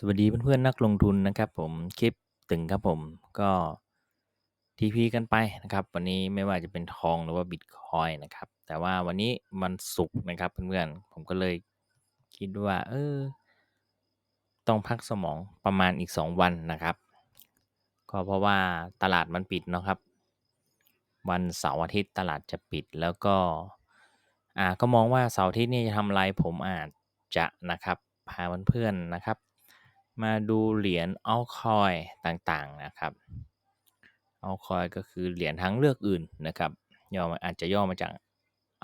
สวัสดีเพื่อนๆนักลงทุนนะครับผมคลิปตึงครับผมก็ทีพีกันไปนะครับ วันนี้ไม่ว่าจะเป็นทองหรือว่าบิตคอยนะครับ แต่ว่าวันนี้มันสุกนะครับเพื่อนๆผมก็เลยคิดว่า เออ ต้องพักสมองประมาณอีก 2 วันนะครับ ก็เพราะว่าตลาดมันปิดเนาะครับ วันเสาร์อาทิตย์ตลาดจะปิดแล้วก็อ่าก็มองว่าเสาร์อาทิตย์นี่จะทำไรผมอาจจะนะครับพาเพื่อนๆนะครับ มาดูเหรียญอัลคอยต่างๆนะครับอัลคอยก็คือเหรียญทางเลือกอื่นนะครับย่อมาอาจจะย่อมาจาก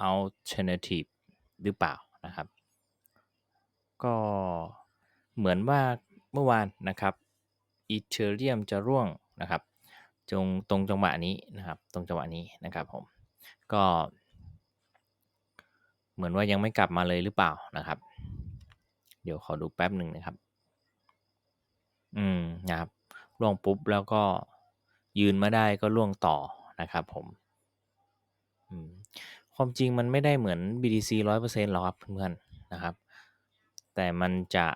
alternative หรือเปล่านะครับ ก็เหมือนว่าเมื่อวานนะครับอีเทเรียมจะร่วงนะครับจงตรงจังหวะนี้นะครับ ตรงจังหวะนี้นะครับผมก็ เหมือนว่ายังไม่กลับมาเลยหรือเปล่านะครับ เดี๋ยวขอดูแป๊บหนึ่งนะครับ อืม นะครับล่วงปุ๊บ แล้วก็ยืนมาได้ก็ล่วงต่อนะครับผม อืม ความจริงมันไม่ได้เหมือน BTC 100%หรอกครับเพื่อนๆนะครับ แต่มันจะ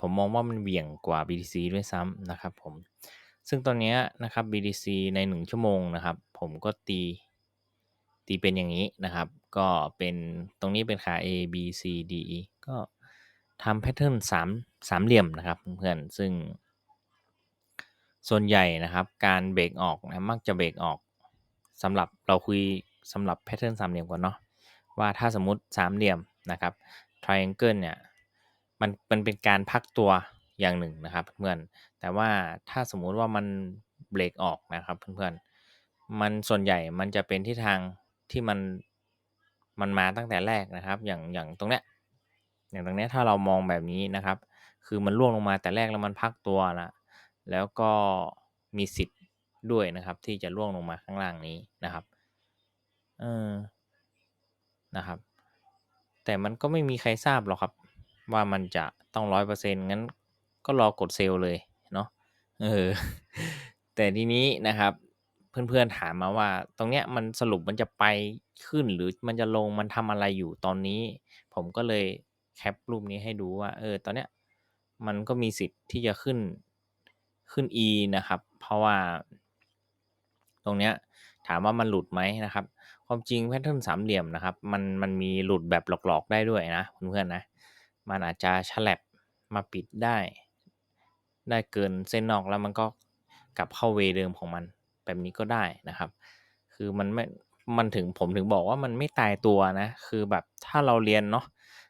ผมมองว่ามันเหวี่ยงกว่า BTC ด้วยซ้ำนะครับผม ซึ่งตอนนี้นะครับ BTC ใน 1 ชั่วโมงนะครับ ผมก็ตี ตีเป็นอย่างนี้นะครับ ก็เป็นตรงนี้เป็นขา A B C D E ก็ทำแพทเทิร์นสาม สามเหลี่ยมนะครับเพื่อนๆซึ่ง ส่วนใหญ่นะครับ การเบรกออกนะมักจะเบรกออกสำหรับเราคุยสำหรับแพทเทิร์นสามเหลี่ยมก่อนเนาะว่าถ้าสมมติสามเหลี่ยมนะครับ triangle เนี่ยมันมันเป็นการพักตัวอย่างหนึ่งนะครับเพื่อนแต่ว่าถ้าสมมุติว่ามันเบรกออกนะครับเพื่อนๆมันส่วนใหญ่มันจะเป็นที่ทางที่มันมันมาตั้งแต่แรกนะครับ อย่างอย่างตรงเนี้ยอย่างตรงเนี้ยถ้าเรามองแบบนี้นะครับ คือมันล่วงลงมาแต่แรกแล้วมันพักตัวนะแล้วก็มีสิทธิ์ด้วยนะครับ ที่จะล่วงลงมาข้างล่างนี้นะครับเออนะครับ แต่มันก็ไม่มีใครทราบหรอกครับ ว่ามันจะต้องร้อยเปอร์เซ็นต์งั้นก็รอกดเซลเลยเนาะเออแต่ทีนี้นะครับเพื่อนๆถามมาว่า ตรงเนี้ยมันสรุปมันจะไปขึ้นหรือมันจะลงมันทำอะไรอยู่ตอนนี้ ผมก็เลยแคปรูปนี้ให้ดูว่า เออ ตอนเนี้ย มันก็มีสิทธิ์ที่จะขึ้นขึ้น E นะครับ เพราะว่า ตรงเนี้ยถามว่ามันหลุดไหมนะครับ ความจริงแพทเทิร์นสามเหลี่ยมนะครับ มันมันมีหลุดแบบหลอกๆได้ด้วยนะเพื่อนๆนะ มันอาจจะฉลับมาปิดได้ ได้เกินเส้นนอกแล้วมันก็กลับเข้าเวเดิมของมัน แบบนี้ก็ได้นะครับ คือมันไม่ มันถึงผมถึงบอกว่ามันไม่ตายตัวนะ คือแบบถ้าเราเรียนเนาะ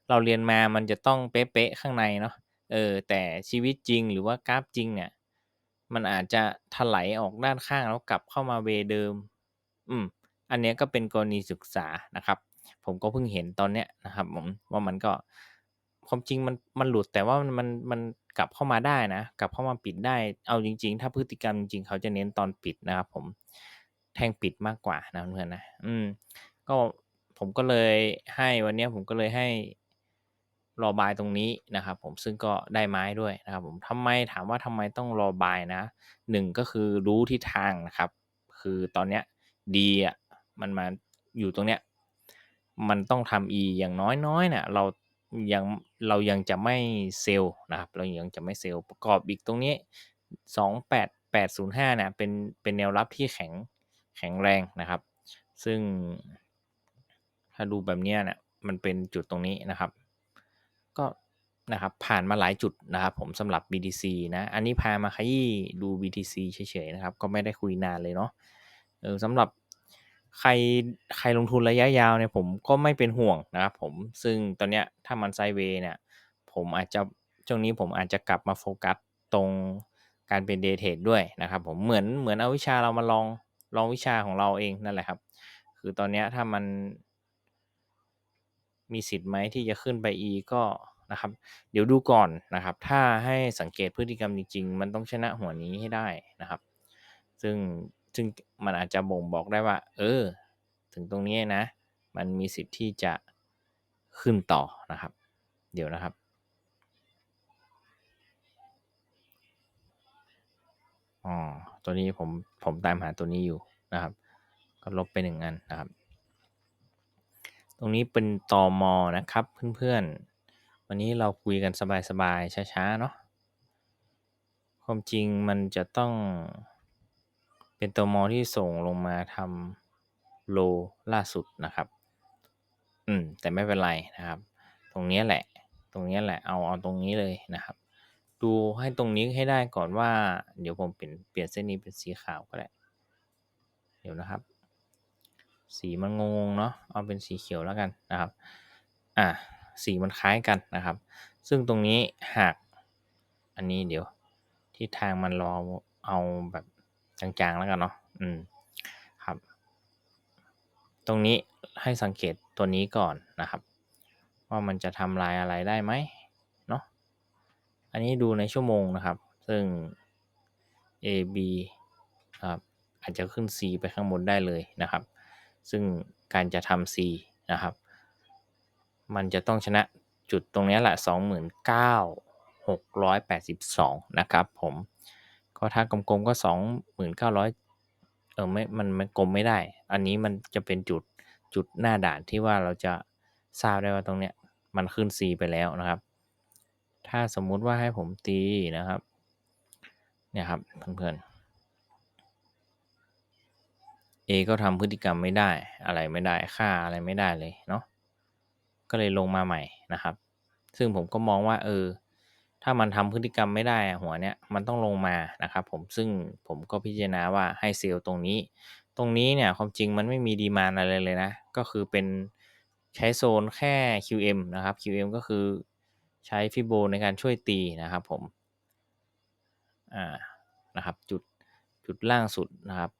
เราเรียนมามันจะต้องเป๊ะๆข้างในเนาะ เออแต่ชีวิตจริงหรือว่ากราฟจริงเนี่ย มันอาจจะถลายออกด้านข้างแล้วกลับเข้ามาเวเดิม อืม อันนี้ก็เป็นกรณีศึกษานะครับ ผมก็เพิ่งเห็นตอนเนี้ยนะครับผมว่ามันก็ความจริงมันมันหลุดแต่ว่ามันมันมันกลับเข้ามาได้นะ กลับเข้ามาปิดได้ เอาจริง ๆ ถ้าพฤติกรรมจริงๆเขาจะเน้นตอนปิดนะครับ ผมแทงปิดมากกว่านะเพื่อนนะ อืม ก็ผมก็เลยให้วันนี้ผมก็เลยให้ รอบายตรงนี้นะครับผมซึ่งก็ได้ไม้ด้วยนะครับผมทำไมถามว่าทำไมต้องรอบายนะหนึ่งก็คือรู้ทิศทางนะครับ คือตอนเนี้ยดีอะมันมาอยู่ตรงเนี้ยมันต้องทำ e อย่างน้อยๆเนี่ยเรายังเรายังจะไม่เซลล์นะครับ เรายังจะไม่เซลล์ประกอบอีกตรงนี้สองแปดแปดศูนย์ห้าเนี่ยเป็นเป็นแนวรับที่แข็งแข็งแรงนะครับ ซึ่งถ้าดูแบบนี้เนี่ยมันเป็นจุดตรงนี้นะครับ ก็นะครับผ่านมาหลายจุดนะครับผมสำหรับ BTC นะอันนี้พามาขยี้ดู BTC เฉยๆนะครับก็ไม่ได้คุยนานเลยเนาะเออสำหรับใครใครลงทุนระยะยาวเนี่ยผมก็ไม่เป็นห่วงนะครับผมซึ่งตอนเนี้ยถ้ามันไซเวย์เนี่ยผมอาจจะช่วงนี้ผมอาจจะกลับมาโฟกัสตรงการเป็นเดย์เทรดด้วยนะครับผมเหมือนเหมือนเอาวิชาเรามาลองลองวิชาของเราเองนั่นแหละครับ คือตอนเนี้ยถ้ามัน มีสิทธิ์ไหมที่จะขึ้นไป E ก็นะครับเดี๋ยวดูก่อนนะครับ ถ้าให้สังเกตพฤติกรรมจริง ๆ มันต้องชนะหัวนี้ให้ได้นะครับ ซึ่งซึ่งมันอาจจะบ่งบอกได้ว่า เออ ถึงตรงนี้นะ มันมีสิทธิ์ที่จะขึ้นต่อนะครับ เดี๋ยวนะครับ อ๋อ ตัวนี้ผมผมตามหาตัวนี้อยู่นะครับ ก็ลบไปหนึ่งอันนะครับ ตรงนี้เป็นตอมอนะครับเพื่อนๆ วันนี้เราคุยกันสบายๆ ช้าๆ เนาะ ความจริงมันจะต้องเป็นตัวมอที่ส่งลงมาทำโลล่าสุดนะครับ อืม แต่ไม่เป็นไรนะครับ ตรงนี้แหละ ตรงนี้แหละ เอาเอาตรงนี้เลยนะครับ ดูให้ตรงนี้ให้ได้ก่อนว่า เดี๋ยวผมเปลี่ยนเปลี่ยนเส้นนี้เป็นสีขาวก็ได้ เดี๋ยวนะครับ สีมันงงๆเนาะเอาเป็นสีเขียวแล้วกันนะครับอะสีมันคล้ายกันนะครับ ซึ่งตรงนี้หากอันนี้เดี๋ยวที่ทางมันรอเอาแบบจางๆแล้วกันเนาะอืมครับ ตรงนี้ให้สังเกตตัวนี้ก่อนนะครับ ว่ามันจะทำลายอะไรได้ไหมเนาะอันนี้ดูในชั่วโมงนะครับ ซึ่ง A B ครับอาจจะขึ้น C ไปข้างบนได้เลยนะครับ ซึ่งการจะทำ C นะครับ มันจะต้องชนะจุดตรงนี้แหละ 29,682 นะครับผม ก็ถ้ากลมๆก็ 29,000 เออไม่มันมันกลมไม่ได้ อันนี้มันจะเป็นจุดจุดหน้าด่านที่ว่าเราจะทราบได้ว่าตรงเนี้ยมันขึ้น C ไปแล้วนะครับ ถ้าสมมุติว่าให้ผมตีนะครับ เนี่ยครับเพื่อนๆ A ก็ทำพฤติกรรมไม่ได้ อะไรไม่ได้ค่าอะไรไม่ได้เลยเนาะก็เลยลงมาใหม่นะครับ ซึ่งผมก็มองว่า เออ ถ้ามันทำพฤติกรรมไม่ได้หัวเนี้ยมันต้องลงมานะครับ ผมซึ่งผมก็พิจารณาว่าให้เซลล์ตรงนี้ ตรงนี้เนี่ยความจริงมันไม่มีดีมานอะไรเลยนะ ก็คือเป็นใช้โซนแค่ QM นะครับ QM ก็คือใช้ฟิโบในการช่วยตีนะครับผมอ่านะครับจุดจุดล่างสุดนะครับ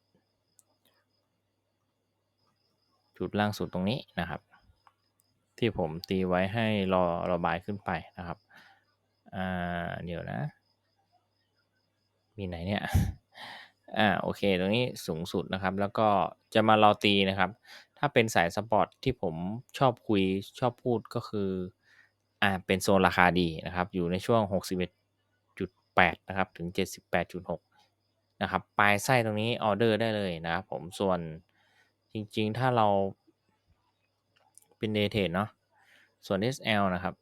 จุดล่างสุดตรงนี้นะครับ ที่ผมตีไว้ให้รอระบายขึ้นไปนะครับอ่าเดี๋ยวนะ มีไหนเนี่ยอ่าโอเค ตรงนี้สูงสุดนะครับ แล้วก็จะมารอตีนะครับ ถ้าเป็นสายสปอร์ตที่ผมชอบคุยชอบพูดก็คืออ่าเป็นโซนราคาดีนะครับ อยู่ในช่วง 61.8 นะครับ ถึง 78.6 นะครับ ปลายไส้ตรงนี้ออเดอร์ได้เลยนะครับผมส่วน จริงๆ ถ้าเราเป็นเดเทดเนาะ ส่วน SL นะครับ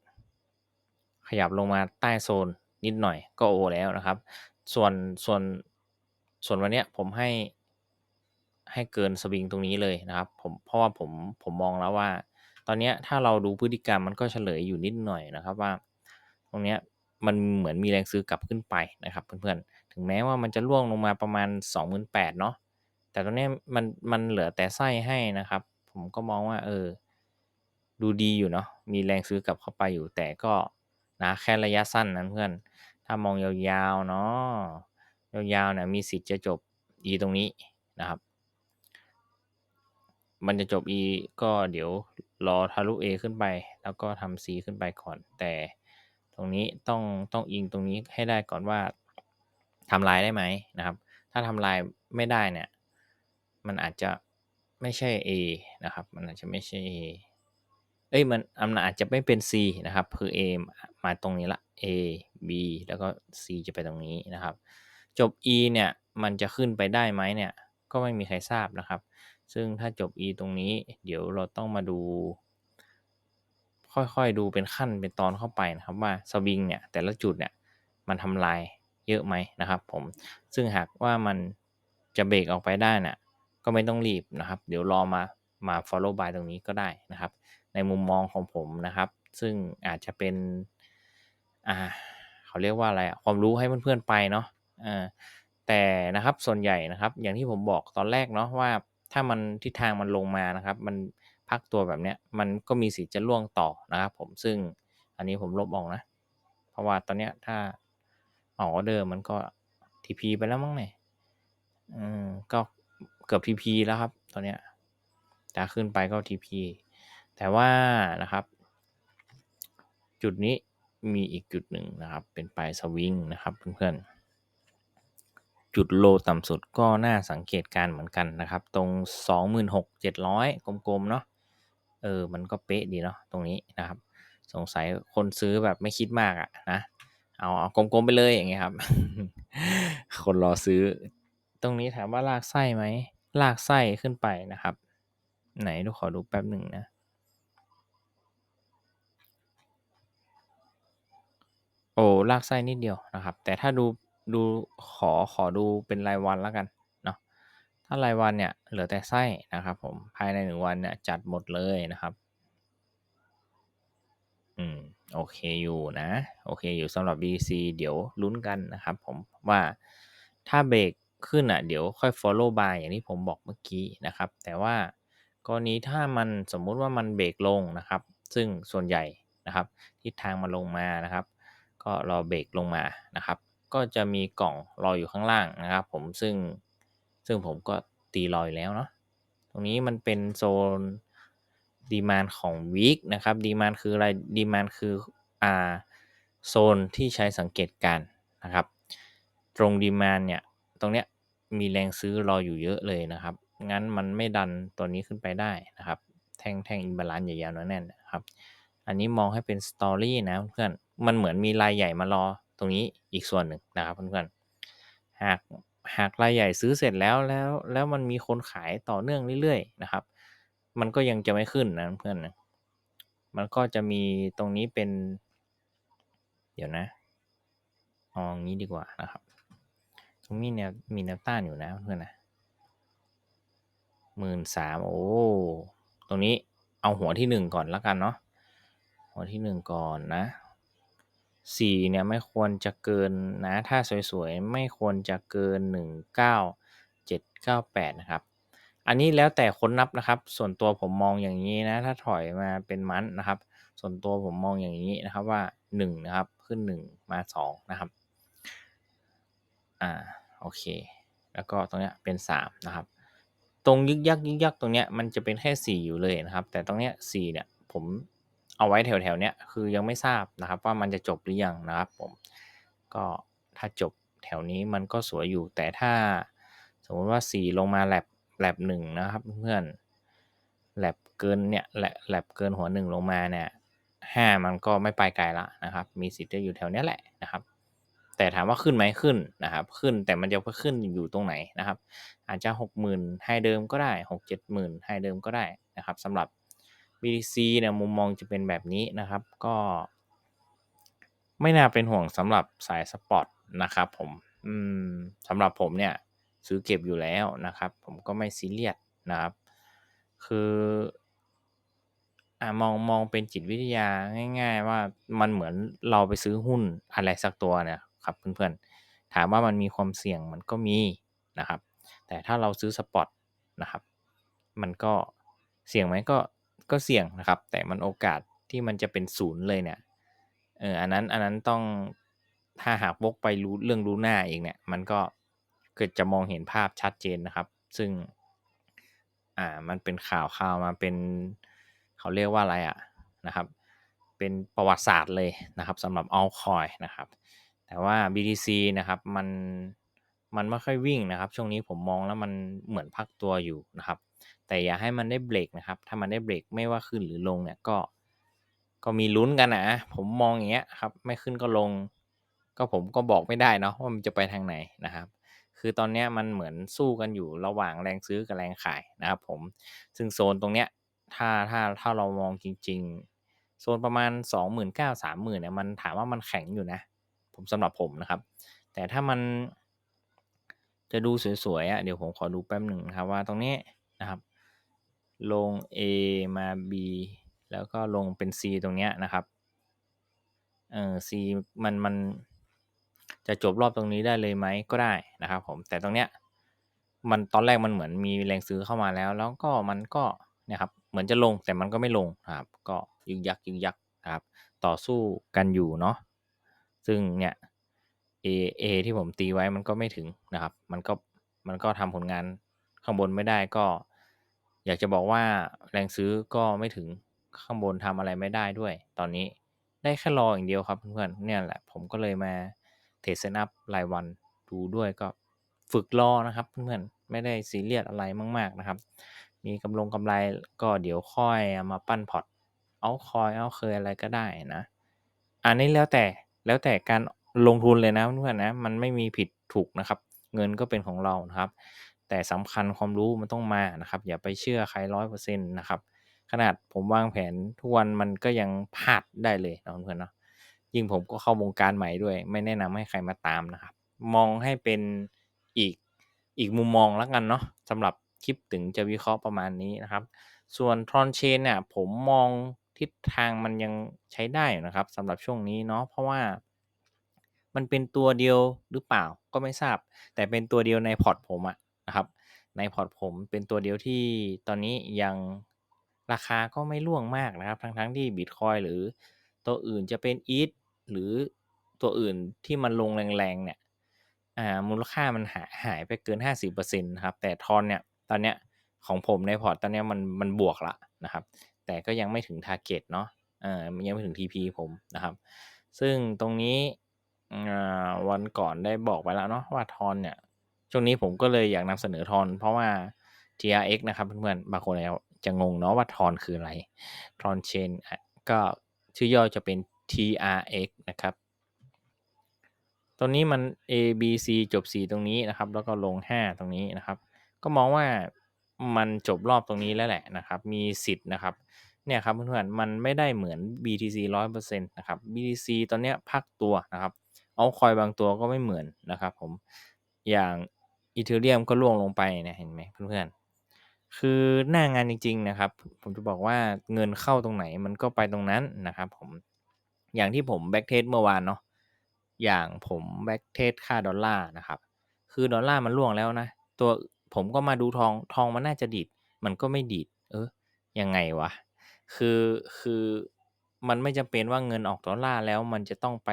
ขยับลงมาใต้โซนนิดหน่อยก็โอแล้วนะครับ ส่วนส่วนส่วนวันเนี้ยผมให้ให้เกินสวิงตรงนี้เลยนะครับผมเพราะว่าผมผมมองแล้วว่า ตอนเนี้ยถ้าเราดูพฤติกรรมมันก็เฉลยอยู่นิดหน่อยนะครับว่า ตรงเนี้ยมันเหมือนมีแรงซื้อกลับขึ้นไปนะครับเพื่อนๆ ถึงแม้ว่ามันจะล่วงลงมาประมาณ 28,000เนาะ แต่ตรงนี้มันมันเหลือแต่ไส้ให้นะครับ ผมก็มองว่า เออ ดูดีอยู่เนาะมีแรงซื้อกลับเข้าไปอยู่แต่ก็นะแค่ระยะสั้นนะเพื่อน ถ้ามองยาวๆเนาะยาวๆเนี่ยมีสิทธิ์จะจบ E ตรงนี้นะครับ มันจะจบ E ก็เดี๋ยวรอทะลุ A ขึ้นไป แล้วก็ทำ C ขึ้นไปก่อน แต่ตรงนี้ต้องต้องอิงตรงนี้ให้ได้ก่อนว่าทำลายได้ไหมนะครับ ถ้าทำลายไม่ได้เนี่ย มันอาจจะไม่ใช่ A นะครับ มันอาจจะไม่ใช่ A เอ้ยมันมันอาจจะไม่เป็น C นะครับ คือ A มาตรงนี้ละ A B แล้วก็ C จะไปตรงนี้นะครับ จบ E เนี่ยมันจะขึ้นไปได้ไหมเนี่ย ก็ไม่มีใครทราบนะครับ ซึ่งถ้าจบ E ตรงนี้ เดี๋ยวเราต้องมาดู ค่อยๆดูเป็นขั้นเป็นตอนเข้าไปนะครับว่าสวิงเนี่ยแต่ละจุดเนี่ยมันทำลายเยอะไหมนะครับผม ซึ่งหากว่ามันจะเบรกออกไปได้น่ะ ก็ไม่ต้องรีบนะครับ เดี๋ยวรอมามา follow by ตรงนี้ก็ได้นะครับ ในมุมมองของผมนะครับ ซึ่งอาจจะเป็น อ่า เขาเรียกว่าอะไรความรู้ให้เพื่อนๆไปเนาะอ่าแต่นะครับส่วนใหญ่นะครับ อย่างที่ผมบอกตอนแรกเนาะว่า ถ้ามันทิศทางมันลงมานะครับ มันพักตัวแบบเนี้ยมันก็มีสิทธิ์จะล่วงต่อนะครับ ผมซึ่งอันนี้ผมลบออกนะ เพราะว่าตอนเนี้ยถ้าออกอเดอร์มันก็ TP ไปแล้วมั้งเนี่ยอืมก็ เกือบ TP แล้วครับตอนเนี้ยถ้าขึ้นไปก็ TP แต่ว่านะครับ จุดนี้มีอีกจุดหนึ่งนะครับ เป็นปลายสวิงนะครับเพื่อนๆ จุดโลต่ำสุดก็น่าสังเกตการเหมือนกันนะครับ ตรง 26,700 กลมๆ เนาะเออ มันก็เป๊ะดีเนาะตรงนี้นะครับ สงสัยคนซื้อแบบไม่คิดมากอะนะ เอาเอากลมๆ ไปเลยอย่างเงี้ยครับ คนรอซื้อ ตรงนี้ถามว่าลากไส้ไหม ลากไส้ขึ้นไปนะครับ ไหนดูขอดูแป๊บหนึ่งนะโอ้ลากไส้นิดเดียวนะครับ แต่ถ้าดูดูขอขอดูเป็นรายวันแล้วกันเนาะถ้ารายวันเนี่ยเหลือแต่ไส้นะครับผมภายในหนึ่งวันเนี่ยจัดหมดเลยนะครับอืมโอเคอยู่นะ โอเคอยู่สำหรับ BC เดี๋ยวลุ้นกันนะครับผมว่าถ้าเบรก ขึ้นอะ เดี๋ยวค่อย follow by อย่างที่ผมบอกเมื่อกี้นะครับ แต่ว่ากรณีถ้ามันสมมุติว่ามันเบรกลงนะครับ ซึ่งส่วนใหญ่นะครับทิศทางมันลงมานะครับ ก็รอเบรกลงมานะครับ ก็จะมีกล่องรออยู่ข้างล่างนะครับ ผมซึ่งซึ่งผมก็ตีรอยแล้วเนาะตรงนี้มันเป็นโซนดีมานของวีคนะครับดีมานคืออะไรดีมานคืออ่าโซนที่ใช้สังเกตการนะครับ ตรงดีมานเนี่ย ตรงเนี้ยมีแรงซื้อรออยู่เยอะเลยนะครับ งั้นมันไม่ดันตัวนี้ขึ้นไปได้นะครับ แท่งแท่งอินบาลานซ์ใหญ่ๆแน่นนะครับ อันนี้มองให้เป็นสตอรี่นะเพื่อน มันเหมือนมีรายใหญ่มารอตรงนี้อีกส่วนหนึ่งนะครับเพื่อนๆ หากหากรายใหญ่ซื้อเสร็จแล้วแล้วแล้วมันมีคนขายต่อเนื่องเรื่อยๆนะครับ มันก็ยังจะไม่ขึ้นนะเพื่อนนะมันก็จะมีตรงนี้เป็น เดี๋ยวนะเอางี้ดีกว่านะครับ ตรงนี้เนี่ยมีแนวต้านอยู่นะเพื่อนนะหมื่นสามโอ้ ตรงนี้เอาหัวที่หนึ่งก่อนแล้วกันเนาะ หัวที่หนึ่งก่อนนะสี่เนี่ยไม่ควรจะเกินนะ ถ้าสวยๆ ไม่ควรจะเกินหนึ่งเก้าเจ็ดเก้าแปดนะครับ อันนี้แล้วแต่คนนับนะครับ ส่วนตัวผมมองอย่างนี้นะ ถ้าถอยมาเป็นมันนะครับ ส่วนตัวผมมองอย่างนี้นะครับว่าหนึ่งนะครับ ขึ้นหนึ่งมาสองนะครับ อ่า โอเค แล้วก็ตรงเนี้ยเป็นสามนะครับ ตรงยึกยักยึกยักตรงเนี้ยมันจะเป็นแค่สีอยู่เลยนะครับ แต่ตรงเนี้ยสีเนี่ยผมเอาไว้แถวแถวเนี้ยคือยังไม่ทราบนะครับว่ามันจะจบหรือยังนะครับผมก็ถ้าจบแถวนี้มันก็สวยอยู่ แต่ถ้าสมมติว่าสีลงมาแลบแลบหนึ่งนะครับเพื่อนแลบเกินเนี่ยแลบแลบเกินหัวหนึ่งลงมาเนี่ยห้ามันก็ไม่ไปไกลละนะครับ มีสิทธิ์จะอยู่แถวเนี้ยแหละนะครับ แต่ถามว่าขึ้นไหมขึ้นนะครับ ขึ้นแต่มันจะขึ้นอยู่ตรงไหนนะครับ อาจจะหกหมื่นให้เดิมก็ได้หกเจ็ดหมื่นให้เดิมก็ได้นะครับสำหรับ BTC เนี่ยมุมมองจะเป็นแบบนี้นะครับ ก็ไม่น่าเป็นห่วงสำหรับสายสปอร์ตนะครับผมอืมสำหรับผมเนี่ยซื้อเก็บอยู่แล้วนะครับ ผมก็ไม่ซีเรียสนะครับ คืออมองมองเป็นจิตวิทยาง่าย ๆ ว่ามันเหมือนเราไปซื้อหุ้นอะไรสักตัวเนี่ย ครับเพื่อนๆ ถามว่ามันมีความเสี่ยงมันก็มีนะครับ แต่ถ้าเราซื้อสปอตนะครับ มันก็เสี่ยงไหมก็ก็เสี่ยงนะครับ แต่มันโอกาสที่มันจะเป็นศูนย์เลยเนี่ยเอออันนั้นอันนั้นต้องถ้าหากวกไปรู้เรื่องรู้หน้าเองเนี่ยมันก็เกิดจะมองเห็นภาพชัดเจนนะครับ ซึ่งอ่ามันเป็นข่าวข่าวมาเป็นเขาเรียกว่าอะไรอะนะครับ เป็นประวัติศาสตร์เลยนะครับสำหรับอัลคอยนะครับ แต่ว่า BTC นะครับมันมันไม่ค่อยวิ่งนะครับ ช่วงนี้ผมมองแล้วมันเหมือนพักตัวอยู่นะครับ แต่อย่าให้มันได้เบรกนะครับ ถ้ามันได้เบรกไม่ว่าขึ้นหรือลงเนี่ยก็ ก็มีลุ้นกันนะผมมองอย่างเงี้ยครับ ไม่ขึ้นก็ลง ก็ผมก็บอกไม่ได้เนาะว่ามันจะไปทางไหนนะครับ คือตอนนี้มันเหมือนสู้กันอยู่ระหว่างแรงซื้อกับแรงขายนะครับผมซึ่งโซนตรงเนี้ยถ้าถ้าถ้าเรามองจริง ๆ โซนประมาณ 2 9 0 0 0 3 0,000เนี่ยมันถามว่ามันแข็งอยู่นะ ผมสำหรับผมนะครับ แต่ถ้ามันจะดูสวยๆอะเดี๋ยวผมขอดูแป๊บหนึ่งนะครับว่าตรงนี้นะครับ ลง A มา B แล้วก็ลงเป็น C ตรงเนี้ยนะครับเออ C มันมันจะจบรอบตรงนี้ได้เลยไหมก็ได้นะครับผมแต่ตรงเนี้ยมันตอนแรกมันเหมือนมีแรงซื้อเข้ามาแล้ว แล้วก็มันก็นี่ยครับเหมือนจะลงแต่มันก็ไม่ลงครับ ก็ยึกยักยึกยักครับ ต่อสู้กันอยู่เนาะ ซึ่งเนี่ย A A ที่ผมตีไว้มันก็ไม่ถึงนะครับ มันก็มันก็ทำผลงานข้างบนไม่ได้ก็ อยากจะบอกว่าแรงซื้อก็ไม่ถึงข้างบนทำอะไรไม่ได้ด้วย ตอนนี้ได้แค่รออย่างเดียวครับเพื่อนๆเนี่ยแหละผมก็เลยมาเทรดเซนอัพรายวันดูด้วยก็ฝึกรอนะครับเพื่อนๆไม่ได้ซีเรียสอะไรมาก ๆนะครับ มีกำลงกำไรก็เดี๋ยวค่อยมาปั้นพอร์ตเอาคอยเอาเคยอะไรก็ได้นะ อันนี้แล้วแต่ แล้วแต่การลงทุนเลยนะเพื่อนนะมันไม่มีผิดถูกนะครับ เงินก็เป็นของเรานะครับ แต่สำคัญความรู้มันต้องมานะครับ อย่าไปเชื่อใครร้อยเปอร์เซ็นต์นะครับ ขนาดผมวางแผนทุกวันมันก็ยังพลาดได้เลยนะเพื่อนเนาะยิ่งผมก็เข้าวงการใหม่ด้วย ไม่แนะนำให้ใครมาตามนะครับ มองให้เป็นอีกอีกมุมมองแล้วกันเนาะสำหรับคลิปถึงจะวิเคราะห์ประมาณนี้นะครับ ส่วนทรอนเชนเนี่ยผมมอง ทิศทางมันยังใช้ได้นะครับสำหรับช่วงนี้เนาะเพราะว่า มันเป็นตัวเดียวหรือเปล่าก็ไม่ทราบ แต่เป็นตัวเดียวในพอร์ตผมอะนะครับ ในพอร์ตผมเป็นตัวเดียวที่ตอนนี้ยังราคาก็ไม่ร่วงมากนะครับ ทั้งๆทที่บิตคอยหรือตัวอื่นจะเป็นอีทหรือตัวอื่นที่มันลงแรงๆเนี่ยอ่ามูลค่ามันหายหายไปเกิน 50%นะครับแต่ทอนเนี่ยตอนเนี้ยของผมในพอร์ตตอนเนี้ยมันมันบวกละนะครับ แต่ก็ยังไม่ถึงทาร์เก็ตเนาะเอ่ายังไม่ถึง TP ผมนะครับ ซึ่งตรงนี้วันก่อนได้บอกไปแล้วเนาะว่าทอนเนี่ย ช่วงนี้ผมก็เลยอยากนำเสนอทอน เพราะว่า TRX นะครับเพื่อนๆบางคนจะงงเนาะว่าทอนคืออะไรทอนเชนก็ชื่อย่อจะเป็น TRX นะครับตรงนี้มัน A B C จบ 4 ตรงนี้นะครับ แล้วก็ลง 5 ตรงนี้นะครับ ก็มองว่า มันจบรอบตรงนี้แล้วแหละนะครับ มีสิทธิ์นะครับ เนี่ยครับเพื่อนๆ มันไม่ได้เหมือน BTC 100%นะครับ BTC ตอนเนี้ยพักตัวนะครับ เอาคอยบางตัวก็ไม่เหมือนนะครับผม อย่างอีเทเรียมก็ล่วงลงไปนี่ยเห็นไหมเพื่อนๆ คือหน้างานจริง ๆนะครับ ผมจะบอกว่าเงินเข้าตรงไหนมันก็ไปตรงนั้นนะครับผม อย่างที่ผมแบ็กเทสเมื่อวานเนาะ อย่างผมแบ็กเทสค่าดอลลาร์นะครับ คือดอลลาร์มันล่วงแล้วนะ ตัว ผมก็มาดูทองทองมันน่าจะดีด มันก็ไม่ดีด เออยังไงวะ คือคือมันไม่จำเป็นว่าเงินออกดอลลาร์แล้วมันจะต้องไป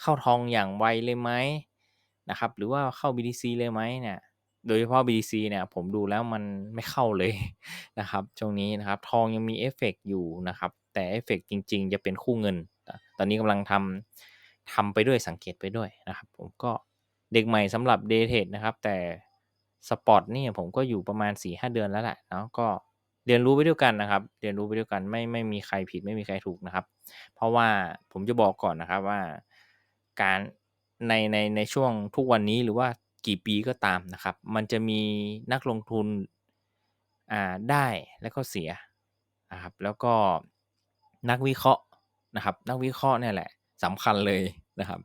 เข้าทองอย่างไวเลยไหมนะครับ หรือว่าเข้า BTC เลยไหมเนี่ย โดยเฉพาะ BTC เนี่ยผมดูแล้วมันไม่เข้าเลยนะครับช่วงนี้นะครับ ทองยังมีเอฟเฟกอยู่นะครับ แต่เอฟเฟกจริง ๆ จะเป็นคู่เงิน ตอนนี้กำลังทำทำไปด้วยสังเกตไปด้วยนะครับ ผมก็เด็กใหม่สำหรับเดเทดนะครับ แต่ สปอร์ตนี่ผมก็อยู่ประมาณ4-5เดือนแล้วแหละเนาะก็เรียนรู้ไปด้วยกันนะครับ เรียนรู้ไปด้วยกันไม่ไม่มีใครผิดไม่มีใครถูกนะครับ เพราะว่าผมจะบอกก่อนนะครับว่าการในในในช่วงทุกวันนี้หรือว่ากี่ปีก็ตามนะครับ มันจะมีนักลงทุนอ่าได้แล้วก็เสียนะครับ แล้วก็นักวิเคราะห์นะครับ นักวิเคราะห์เนี่ยแหละสำคัญเลยนะครับ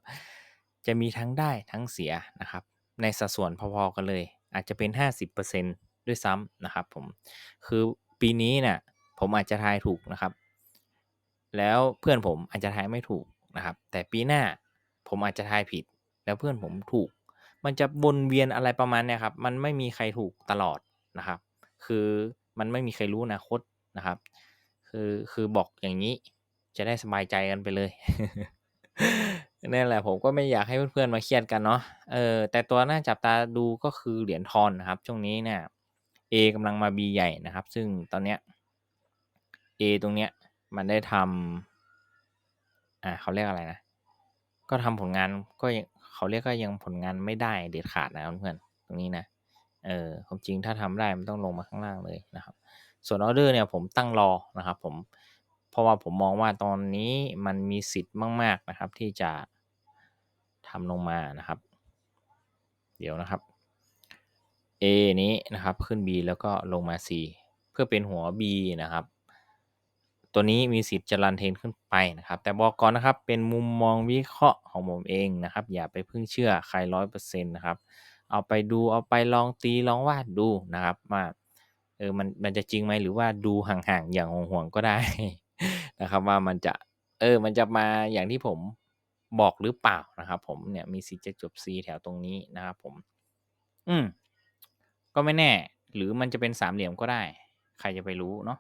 จะมีทั้งได้ทั้งเสียนะครับ ในสัดส่วนพอๆกันเลย อาจจะเป็น 50%ด้วยซ้ำนะครับผมคือปีนี้เนี่ยผมอาจจะทายถูกนะครับ แล้วเพื่อนผมอาจจะทายไม่ถูกนะครับ แต่ปีหน้าผมอาจจะทายผิด แล้วเพื่อนผมถูก มันจะวนเวียนอะไรประมาณเนี้ยครับ มันไม่มีใครถูกตลอดนะครับ คือมันไม่มีใครรู้อนาคตนะครับ คือคือบอกอย่างนี้จะได้สบายใจกันไปเลย นั่นแหละผมก็ไม่อยากให้เพื่อนๆมาเครียดกันเนาะ เออ แต่ตัวน่าจับตาดูก็คือเหรียญทอนนะครับ ช่วงนี้เนี่ย A กำลังมา B ใหญ่นะครับ ซึ่งตอนเนี้ย A ตรงเนี้ยมันได้ทำอ่าเขาเรียกอะไรนะ ก็ทำผลงานก็ยังเขาเรียกก็ยังผลงานไม่ได้เด็ดขาดนะเพื่อนตรงนี้นะ เออความจริงถ้าทำได้มันต้องลงมาข้างล่างเลยนะครับ ส่วนออเดอร์เนี่ยผมตั้งรอนะครับ ผม ราะว่าผมมองว่าตอนนี้มันมีสิทธิ์มาก ๆ นะครับ ที่จะทำลงมานะครับ เดี๋ยวนะครับ A นี้นะครับขึ้น B แล้วก็ลงมา C เพื่อเป็นหัว B นะครับ ตัวนี้มีสิทธิ์จะรันเทนขึ้นไปนะครับ แต่บอกก่อนนะครับเป็นมุมมองวิเคราะห์ของผมเองนะครับ อย่าไปพึ่งเชื่อใครร้อยเปอร์เซ็นต์นะครับ เอาไปดูเอาไปลองตีลองวาดดูนะครับว่าเออมันมันจะจริงไหมหรือว่าดูห่างๆอย่างห่วงๆก็ได้ นะครับว่ามันจะเออ มันจะมาอย่างที่ผมบอกหรือเปล่านะครับผมเนี่ยมีสิทธิ์จะจบ C แถวตรงนี้นะครับผม อืม ก็ไม่แน่ หรือมันจะเป็นสามเหลี่ยมก็ได้ ใครจะไปรู้เนาะ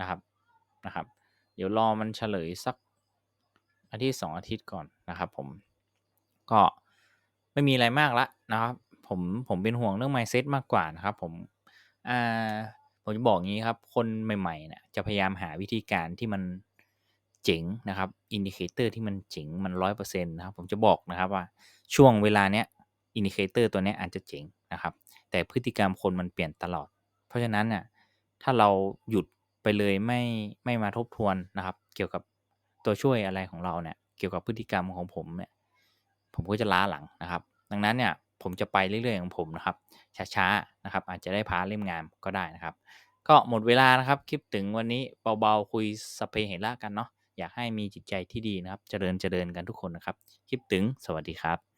นะครับนะครับ เดี๋ยวรอมันเฉลยสักอาทิตย์สองอาทิตย์ก่อนนะครับ ผม ก็ไม่มีอะไรมากละนะครับ ผมผมเป็นห่วงเรื่อง mindset มากกว่านะครับ ผมอ่า ผมจะบอกงี้ครับ คนใหม่ๆเนี่ยจะพยายามหาวิธีการที่มันเจ๋งนะครับ อินดิเคเตอร์ที่มันเจ๋งมันร้อยเปอร์เซ็นต์นะครับ ผมจะบอกนะครับว่าช่วงเวลาเนี้ยอินดิเคเตอร์ตัวเนี้ยอาจจะเจ๋งนะครับ แต่พฤติกรรมคนมันเปลี่ยนตลอด เพราะฉะนั้นเนี่ยถ้าเราหยุดไปเลยไม่ไม่มาทบทวนนะครับ เกี่ยวกับตัวช่วยอะไรของเราเนี่ยเกี่ยวกับพฤติกรรมของผมเนี่ยผมก็จะล้าหลังนะครับ ดังนั้นเนี่ย ผมจะไปเรื่อยๆของผมนะครับ ช้าๆนะครับ อาจจะได้พาเล่มงามก็ได้นะครับ ก็หมดเวลานะครับ คลิปถึงวันนี้เบาๆคุยสเปเฮล่ากันเนาะอยากให้มีจิตใจที่ดีนะครับ เจริญเจริญกันทุกคนนะครับ คลิปถึงสวัสดีครับ